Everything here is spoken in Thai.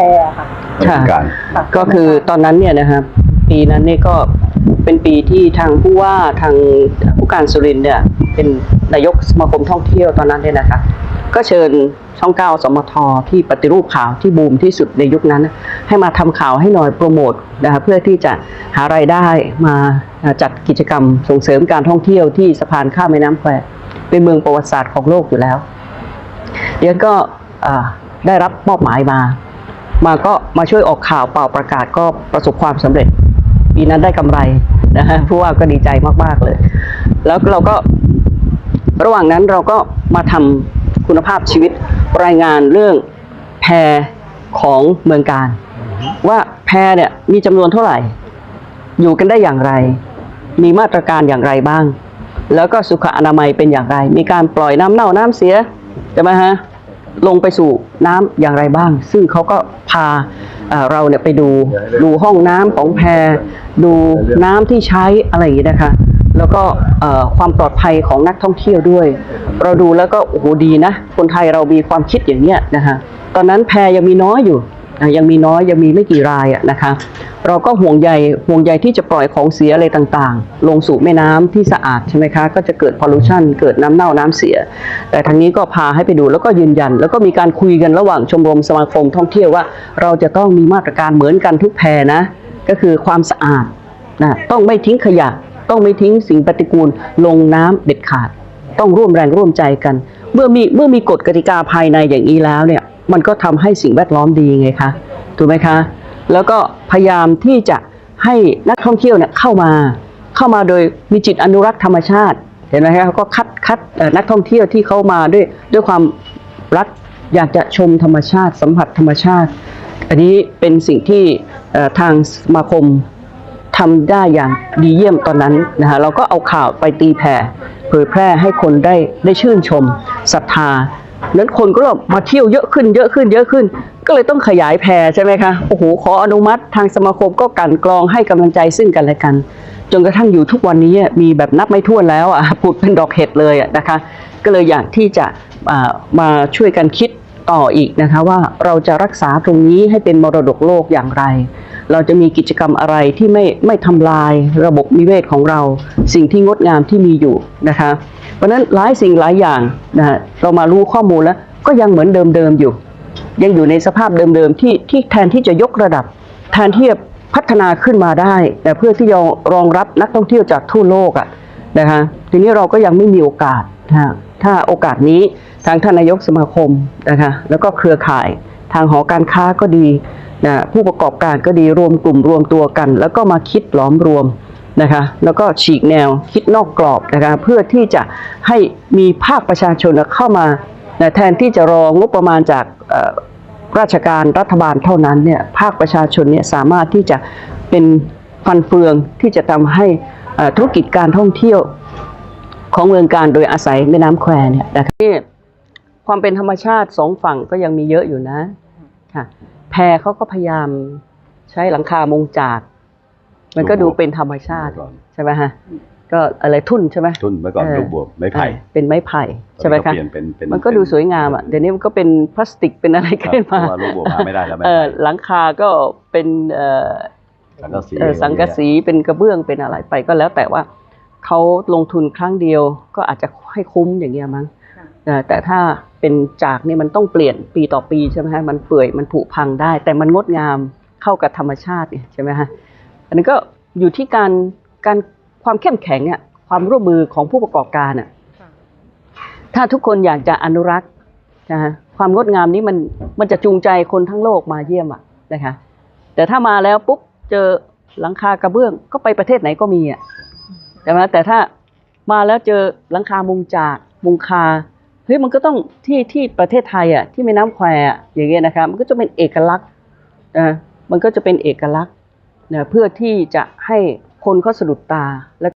ค่ะ ค่ะ การค่ะก็คือตอนนั้นเนี่ยนะครับ ปีนั้นเนี่ยก็เป็นปีที่ทางผู้ว่าทางผู้การสุรินทร์เนี่ย เป็นนายกสมาคมท่องเที่ยวตอนนั้นเนี่ยนะคะ ก็เชิญช่องเก้าสมทที่ปฏิรูปข่าวที่บูมที่สุดในยุคนั้นให้มาทำข่าวให้หน่อยโปรโมทนะคะเพื่อที่จะหารายได้มาจัดกิจกรรมส่งเสริมการท่องเที่ยวที่สะพานข้ามแม่น้ำแควเป็นเมืองประวัติศาสตร์ของโลกอยู่แล้ว เดี๋ยวก็อ่าได้รับมอบหมายมา มาก็มาช่วยออกข่าวเป่าประกาศก็ประสบความสำเร็จ ปีนั้นได้กำไรนะฮะผู้ว่าก็ดีใจมากๆเลย แล้วเราก็ระหว่างนั้นเราก็มาทำคุณภาพชีวิตรายงานเรื่องแพรของเมืองการ ว่าแพรเนี่ยมีจำนวนเท่าไหร่ อยู่กันได้อย่างไร มีมาตรการอย่างไรบ้าง แล้วก็สุขอนามัยเป็นอย่างไร มีการปล่อยน้ำเน่าน้ำเสียใช่ไหมฮะ ลงไปสู่น้ำอย่างไรบ้าง ซึ่งเขาก็พาเราเนี่ยไปดูดูห้องน้ำของแพรดูน้ำที่ใช้อะไรอย่างนี้นะคะ แล้วก็ความปลอดภัยของนักท่องเที่ยวด้วย เราดูแล้วก็โอ้โหดีนะ คนไทยเรามีความคิดอย่างเนี้ยนะคะตอนนั้นแพรยังมีน้อยอยู่ยังมีน้อยยังมีไม่กี่รายอะนะคะ เราก็ห่วงใยห่วงใยที่จะปล่อยของเสียอะไรต่างๆ ลงสู่แม่น้ำที่สะอาดใช่ไหมคะ ก็จะเกิดพอลูชันเกิดน้ำเน่าน้ำเสีย แต่ทางนี้ก็พาให้ไปดูแล้วก็ยืนยัน แล้วก็มีการคุยกันระหว่างชมรมสมาคมท่องเที่ยวว่า เราจะต้องมีมาตรการเหมือนกันทุกแพรนะ ก็คือความสะอาดนะต้องไม่ทิ้งขยะ ต้องไม่ทิ้งสิ่งปฏิกูลลงน้ำเด็ดขาด ต้องร่วมแรงร่วมใจกัน เมื่อมีเมื่อมีกฎกติกาภายในอย่างนี้แล้วเนี่ยมันก็ทำให้สิ่งแวดล้อมดีไงคะถูกไหมคะ แล้วก็พยายามที่จะให้นักท่องเที่ยวเนี่ยเข้ามา เข้ามาโดยมีจิตอนุรักษ์ธรรมชาติ เห็นไหมคะเขาก็คัดคัดนักท่องเที่ยวที่เข้ามาด้วยด้วยความรักอยากจะชมธรรมชาติสัมผัสธรรมชาติ อันนี้เป็นสิ่งที่ทางสมาคมทำได้อย่างดีเยี่ยมตอนนั้นนะฮะเราก็เอาข่าวไปตีแผ่เผยแพร่ให้คนได้ได้ชื่นชมศรัทธา นั้นคนก็มาเที่ยวเยอะขึ้นเยอะขึ้นเยอะขึ้น ก็เลยต้องขยายแพรใช่ไหมคะโอ้โหขออนุมัติทางสมาคมก็กันกรองให้กำลังใจซึ่งกันและกัน จนกระทั่งอยู่ทุกวันนี้มีแบบนับไม่ถ้วนแล้วอะผุดเป็นดอกเห็ดเลยอะนะคะ ก็เลยอยากที่จะมาช่วยกันคิดต่ออีกนะคะว่าเราจะรักษาตรงนี้ให้เป็นมรดกโลกอย่างไร เราจะมีกิจกรรมอะไรที่ไม่ไม่ทำลายระบบนิเวศของเรา สิ่งที่งดงามที่มีอยู่นะคะ เพราะนั้นหลายสิ่งหลายอย่างนะฮะเรามารู้ข้อมูลแล้วก็ยังเหมือนเดิมๆอยู่ ยังอยู่ในสภาพเดิมๆที่ที่แทนที่จะยกระดับแทนที่จะพัฒนาขึ้นมาได้แต่เพื่อที่จะรองรับนักท่องเที่ยวจากทั่วโลกอะนะคะทีนี้เราก็ยังไม่มีโอกาสนะะถ้าโอกาสนี้ทางท่านนายกสมาคมนะคะแล้วก็เครือข่ายทางหอการค้าก็ดี นะผู้ประกอบการก็ดีรวมกลุ่มรวมตัวกัน แล้วก็มาคิดหลอมรวมนะคะแล้วก็ฉีกแนวคิดนอกกรอบนะคะเพื่อที่จะให้มีภาคประชาชนเข้ามานะแทนที่จะรองบประมาณจากราชการรัฐบาลเท่านั้นเนี่ยภาคประชาชนเนี่ยสามารถที่จะเป็นฟันเฟืองที่จะทำให้ธุรกิจการท่องเที่ยวของเมืองการโดยอาศัยแม่น้ำแควเนี่ยนะคะนี่ความเป็นธรรมชาติสองฝั่งก็ยังมีเยอะอยู่นะค่ะ แพเขาก็พยายามใช้หลังคามุงจาก มันก็ดูเป็นธรรมชาติก่อนใช่ไหมฮะก็อะไรทุ่นใช่ไหมทุนเมื่อก่อนเออลูกบวบไม้ไผ่เออเป็นไม้ไผ่ใช่ไหมตอนคะนี้ก็เปลี่ยนเป็นเป็นมันก็ดูสวยงามอะเดี๋ยวนี้มันก็เป็นพลาสติกเป็นอะไรครับขึ้นเพมาราะว่าลูกบวบหาไม่ได้แล้วไม้เออไผ่หลังคาก็เป็นเอ่อสังกะสีเอ่อสังกะสีเป็นกระเบื้องเป็นอะไรไปก็แล้วแต่ว่าเขาลงทุนครั้งเดียวก็อาจจะให้คุ้มอย่างเงี้ยมั้งค่ะเออ แต่ถ้าเป็นจากนี่มันต้องเปลี่ยนปีต่อปีใช่ไหมฮะมันเปื่อยมันผุพังได้ แต่มันงดงามเข้ากับธรรมชาติเนี่ยใช่ไหมฮะอันนี้ก็อยู่ที่การการความเข้มแข็งอะความร่วมมือของผู้ประกอบการอะค่ะถ้าทุกคนอยากจะอนุรักษ์นะฮะความงดงามนี้มันมันจะจูงใจคนทั้งโลกมาเยี่ยมอะนะคะแต่ถ้ามาแล้วปุ๊บเจอหลังคากระเบื้องก็ไปประเทศไหนก็มีอะใช่ไหมแต่ถ้ามาแล้วเจอหลังคามุงจากมุงคาเฮ้ยมันก็ต้องที่ที่ประเทศไทยอะที่แม่น้ำแควอะอย่างเงี้ยนะครับมันก็จะเป็นเอกลักษณ์นะมันก็จะเป็นเอกลักษณ์นะเพื่อที่จะให้คนเขาสะดุดตาและ